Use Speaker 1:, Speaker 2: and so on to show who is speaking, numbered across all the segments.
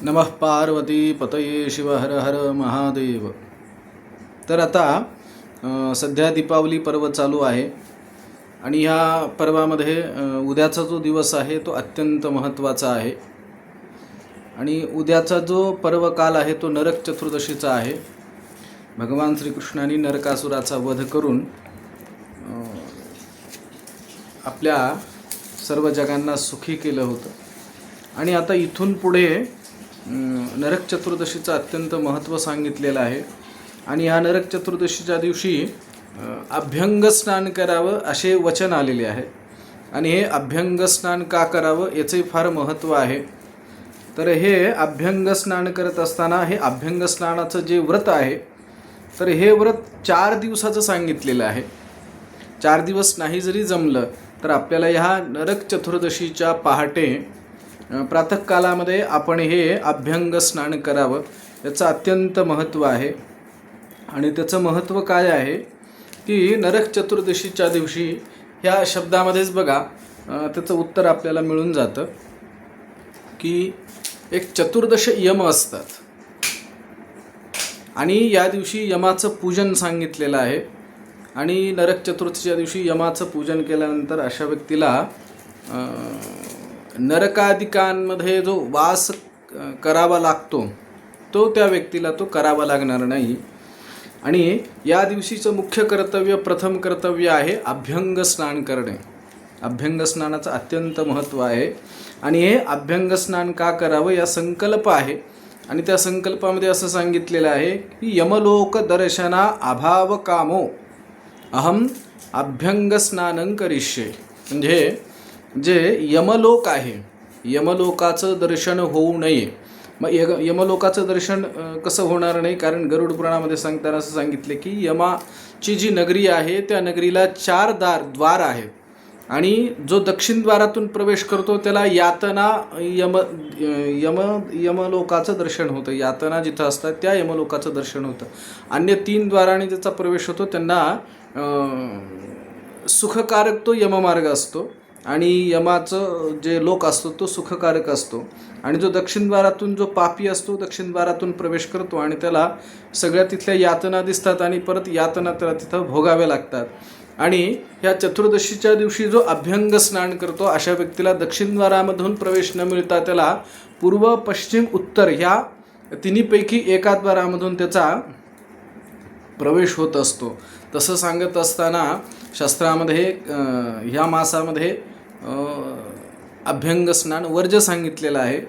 Speaker 1: नमः पार्वती पतये शिव हर हर महादेव. तर आता सध्या दीपावली पर्व चालू आहे. आणि ह्या पर्वामध्ये उद्याचा जो दिवस आहे तो अत्यंत महत्त्वाचा आहे. आणि उद्याचा जो पर्वकाल आहे तो नरक चतुर्दशीचा आहे. भगवान श्रीकृष्णाने नरकासुराचा वध करून आपल्या सर्व जगांना सुखी केलं होतं. आणि आता इथून पुढे नरक चतुर्दशीचं अत्यंत महत्त्व सांगितलेलं आहे. आणि ह्या नरक चतुर्दशीच्या दिवशी अभ्यंग स्नान करावं असे वचन आलेले आहे. आणि हे अभ्यंग स्नान का करावं याचंही फार महत्त्व आहे. तर हे अभ्यंग स्नान करत असताना हे अभ्यंग स्नानाचं जे व्रत आहे तर हे व्रत चार दिवसाचं सांगितलेलं आहे. चार दिवस नाही जरी जमलं तर आपल्याला ह्या नरक चतुर्दशीच्या पहाटे प्रातःकालामध्ये आपण हे अभ्यंग स्नान करावं. याचं अत्यंत महत्त्व आहे. आणि त्याचं महत्त्व काय आहे? की नरक चतुर्दशीच्या दिवशी ह्या शब्दामध्येच बघा त्याचं उत्तर आपल्याला मिळून जातं. की एक चतुर्दश यम असतात. आणि या दिवशी यमाचं पूजन सांगितलेलं आहे. आणि नरक चतुर्थीच्या दिवशी यमाचं पूजन केल्यानंतर अशा व्यक्तीला नरकादिकांमध्ये जो वास करावा लागतो तो त्या व्यक्तीला तो करावा लागणार नाही. आणि या दिवशीचं मुख्य कर्तव्य प्रथम कर्तव्य आहे अभ्यंग स्नान करणे. अभ्यंग स्नानाचं अत्यंत महत्त्व आहे. आणि हे अभ्यंग स्नान का करावं या संकल्प आहे. आणि त्या संकल्पामध्ये असं सांगितलेलं आहे की यमलोक दर्शना अभाव कामो अहम अभ्यंग स्नानं करिष्ये. म्हणजे जे यमलोक आहे यमलोकाचं दर्शन होऊ नये. मग य यमलोकाचं दर्शन कसं होणार नाही? कारण गरुड पुराणामध्ये सांगताना असं सांगितले की यमाची जी नगरी आहे त्या नगरीला चार दार द्वार आहेत. आणि जो दक्षिण द्वारातून प्रवेश करतो त्याला यातना यम यम यमलोकाचं दर्शन होतं. यातना जिथं असतात त्या यमलोकाचं दर्शन होतं. अन्य तीन द्वाराने ज्याचा प्रवेश होतो त्यांना सुखकारक तो यममार्ग असतो. आणि यमाचं जे लोक असतो तो सुखकारक असतो. आणि जो दक्षिण द्वारातून जो पापी असतो दक्षिण द्वारातून प्रवेश करतो आणि त्याला सगळ्या तिथल्या यातना दिसतात आणि परत यातना त्याला तिथं भोगाव्या लागतात. आणि ह्या चतुर्दशीच्या दिवशी जो अभ्यंग स्नान करतो अशा व्यक्तीला दक्षिण द्वारामधून प्रवेश न मिळता त्याला पूर्व पश्चिम उत्तर ह्या तिन्हीपैकी एका द्वारामधून त्याचा प्रवेश होत असतो. तसं सांगत असताना शास्त्रामध्ये ह्या मासामध्ये अभ्यंगस्नान अभ्यंग स्नान वर्ज सांगितलेलं आहे.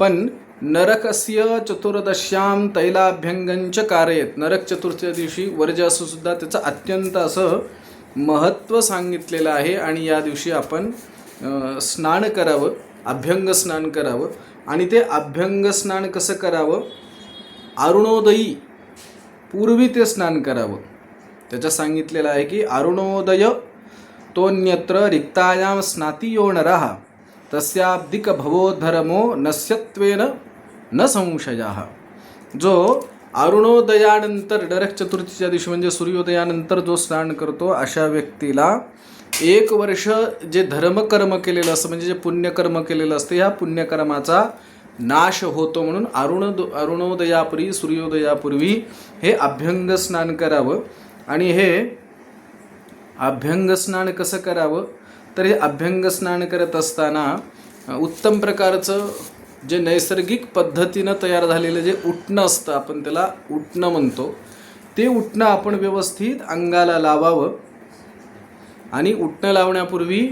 Speaker 1: पण नरकस्य चतुर्दश्याम तैलाभ्यंगंच कारयत. नरक चतुर्थीच्या दिवशी वर्ज असं सुद्धा त्याचं अत्यंत असं महत्त्व सांगितलेलं आहे. आणि या दिवशी आपण स्नान करावं अभ्यंग स्नान करावं. आणि ते अभ्यंग स्नान कसं करावं? अरुणोदयी पूर्वी ते स्नान करावं. त्याच्यात सांगितलेलं आहे की अरुणोदय तोन्यत्र रिक्तायां स्नातियो नरः। तस्याब्दिक भवोधर्मो नस्यत्वेन न संशयः। जो अरुणोदयानंतर डरक चतुर्थीच्या दिवशी म्हणजे सूर्योदयानंतर जो स्नान करतो अशा व्यक्तीला एक वर्ष जे धर्मकर्म केलेलं असतं म्हणजे जे पुण्यकर्म केलेलं असतं ह्या पुण्यकर्माचा नाश होतो म्हणून अरुण अरुणोदयापूर्वी सूर्योदयापूर्वी हे अभ्यंग स्नान करावं. आणि हे अभ्यंग स्नान कसं करावं? तर हे अभ्यंग स्नान करत असताना उत्तम प्रकारचं जे नैसर्गिक पद्धतीनं तयार झालेलं जे उठणं असतं आपण त्याला उठणं म्हणतो ते उठणं आपण व्यवस्थित अंगाला लावावं. आणि उठणं लावण्यापूर्वी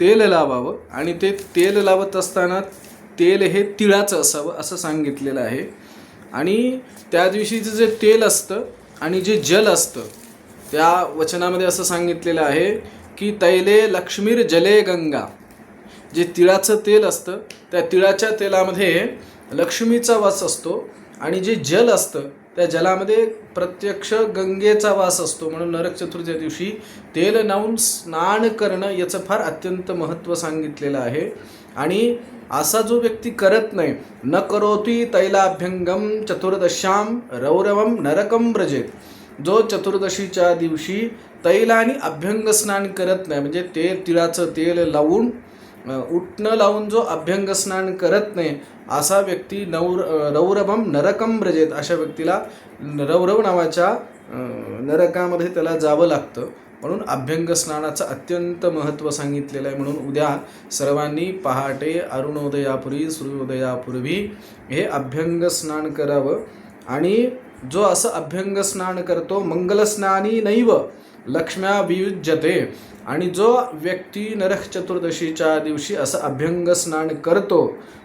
Speaker 1: तेल लावावं. आणि ते तेल लावत असताना तेल हे तिळाचं असावं असं सांगितलेलं आहे. आणि त्या दिवशीचं जे तेल असतं आणि जे जल असतं त्या वचनामध्ये असं सांगितलेलं आहे की तैले लक्ष्मीर जले गंगा. जे तिळाचं तेल असतं त्या तिळाच्या तेलामध्ये लक्ष्मीचा वास असतो आणि जे जल असतं त्या जलामध्ये प्रत्यक्ष गंगेचा वास असतो. म्हणून नरक चतुर्थीच्या दिवशी तेल नावून स्नान करणं याचं फार अत्यंत महत्त्व सांगितलेलं आहे. आणि असा जो व्यक्ती करत नाही न करोती तैलाभ्यंगम चतुर्दशाम रौरवम नरकम ब्रजेत जो चतुर्दशीच्या दिवशी तैलाने आणि अभ्यंग स्नान करत नाही म्हणजे ते तिळाचं तेल लावून उठणं लावून जो अभ्यंग स्नान करत नाही असा व्यक्ती नौर रौरभम नरकम ब्रजेत अशा व्यक्तीला रौरव नावाच्या नरकामध्ये त्याला जावं लागतं. म्हणून अभ्यंग स्नानाचं अत्यंत महत्त्व सांगितलेलं आहे. म्हणून उद्या सर्वांनी पहाटे अरुणोदयापूर्वी सूर्योदयापूर्वी हे अभ्यंग स्नान करावं. आणि जो असं अभ्यंग स्नान करतो मंगलस्नानी नैव लक्ष्म्या वियुज्यते. आणि जो व्यक्ती नरक चतुर्दशीच्या दिवशी असं अभ्यंग स्नान करतो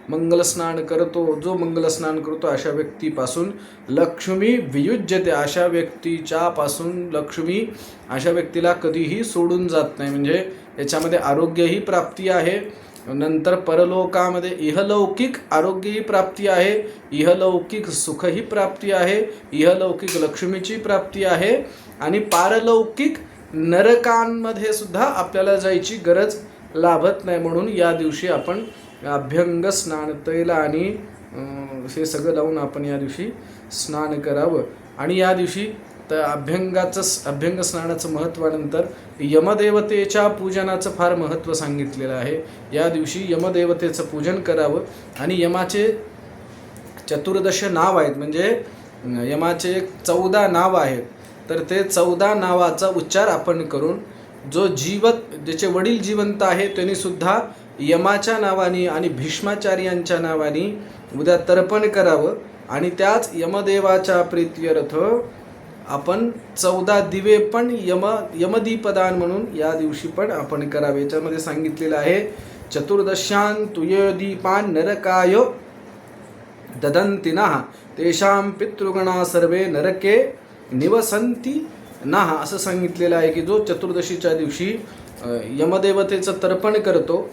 Speaker 1: मंगलस्नान करतो जो मंगलस्नान करतो अशा व्यक्तीपासून लक्ष्मी वियुज्यते. अशा व्यक्तीच्या पासून लक्ष्मी अशा व्यक्तीला कधीही सोडून जात नाही. म्हणजे याच्यामध्ये आरोग्यही प्राप्ती आहे नंतर परलोकामध्ये इहलौकिक आरोग्यही प्राप्ती आहे इहलौकिक सुखही प्राप्ती आहे इहलौकिक लक्ष्मीची प्राप्ती आहे आणि पारलौकिक नरकांमध्ये सुद्धा आपल्याला जायची गरज लाभत नाही म्हणून या दिवशी आपण अभ्यंग स्नान तैल आणि हे सगळं लावून आपण या दिवशी स्नान करावं. आणि या दिवशी तर अभ्यंगाचं अभ्यंग स्नानाचं महत्त्वानंतर यमदेवतेच्या पूजनाचं फार महत्त्व सांगितलेलं आहे. या दिवशी यमदेवतेचं पूजन करावं आणि यमाचे चतुर्दश नाव आहेत. म्हणजे यमाचे चौदा नाव आहेत. तर ते चौदा नावाचा उच्चार आपण करून जो जीवत ज्याचे वडील जिवंत आहे त्यांनी सुद्धा यमाच्या नावाने आणि भीष्माचार्यांच्या नावाने उद्या तर्पण करावं आणि त्याच यमदेवाच्या प्रीत्यर्थ आपण चौदा दिवे पण यम यमदीपदान म्हणून या दिवशी पण आपण करावे. याच्यामध्ये सांगितलेलं आहे चतुर्दशान तुयदीपान नरकाय ददंती नः तेषां पितृगणा सर्वे नरके निवसंती ना. असं सांगितलेलं आहे की जो चतुर्दशीच्या दिवशी यमदेवतेचं तर्पण करतो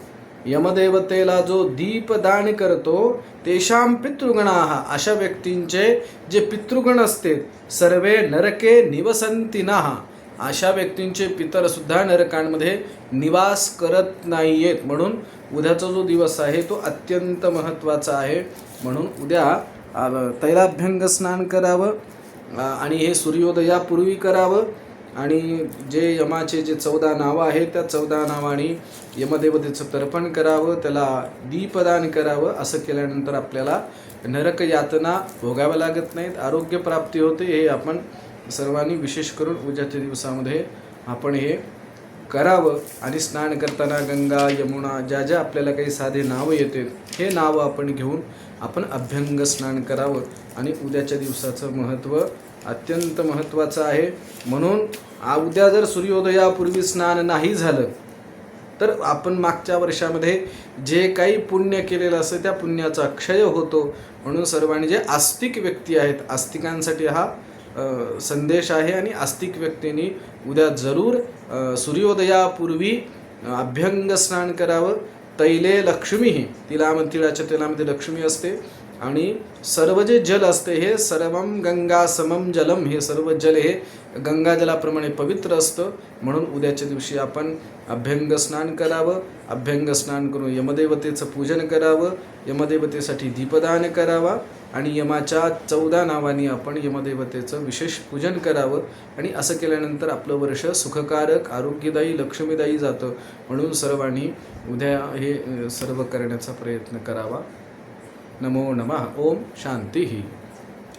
Speaker 1: यमदेवतेला जो दीपदान करतो तेषां पितृगणा अशा व्यक्तींचे जे पितृगण असते सर्वे नरके निवसंती नः. अशा व्यक्तींचे पितरसुद्धा नरकांमध्ये निवास करत नाही आहेत म्हणून उद्याचा जो दिवस आहे तो अत्यंत महत्त्वाचा आहे. म्हणून उद्या तैलाभ्यंग स्नान करावं आणि हे सूर्योदयापूर्वी करावं. आणि जे यमाचे जे चौदा नावं आहेत त्या चौदा नावाने यमदेवतेचं तर्पण करावं त्याला दीपदान करावं असं केल्यानंतर आपल्याला नरक यातना भोगाव्या लागत नाहीत. आरोग्य प्राप्ती होते हे आपण सर्वांनी विशेष करून उद्याच्या दिवसामध्ये आपण हे करावं. आणि स्नान करताना गंगा यमुना ज्या ज्या आपल्याला काही साधे नावं येतात हे नावं आपण घेऊन आपण अभ्यंग स्नान करावं. आणि उद्याच्या दिवसाचं महत्त्व अत्यंत महत्त्वाचं आहे. म्हणून उद्या जर सूर्योदयापूर्वी स्नान नाही झालं तर आपण मागच्या वर्षामध्ये जे काही पुण्य केलेलं असतं त्या पुण्याचा क्षय होतो. म्हणून सर्वांनी जे आस्तिक व्यक्ती आहेत आस्तिकांसाठी हा संदेश आहे आणि आस्तिक व्यक्तींनी उद्या जरूर सूर्योदयापूर्वी अभ्यंग स्नान करावं. तैले लक्ष्मी तिला तिळाच्या तेलामध्ये लक्ष्मी असते. आणि सर्व जे जल असते हे सर्वम गंगा समम जलम हे सर्व जल हे गंगाजलाप्रमाणे पवित्र असतं. म्हणून उद्याच्या दिवशी आपण अभ्यंग स्नान करावं. अभ्यंग स्नान करून यमदेवतेचं पूजन करावं. यमदेवतेसाठी दीपदान करावा. आणि यमाच्या चौदा नावाने आपण यमदेवतेचं विशेष पूजन करावं. आणि असं केल्यानंतर आपलं वर्ष सुखकारक आरोग्यदायी लक्ष्मीदायी जातं. म्हणून सर्वांनी उद्या हे सर्व करण्याचा प्रयत्न करावा. नमो नमः। ॐ शान्तिः।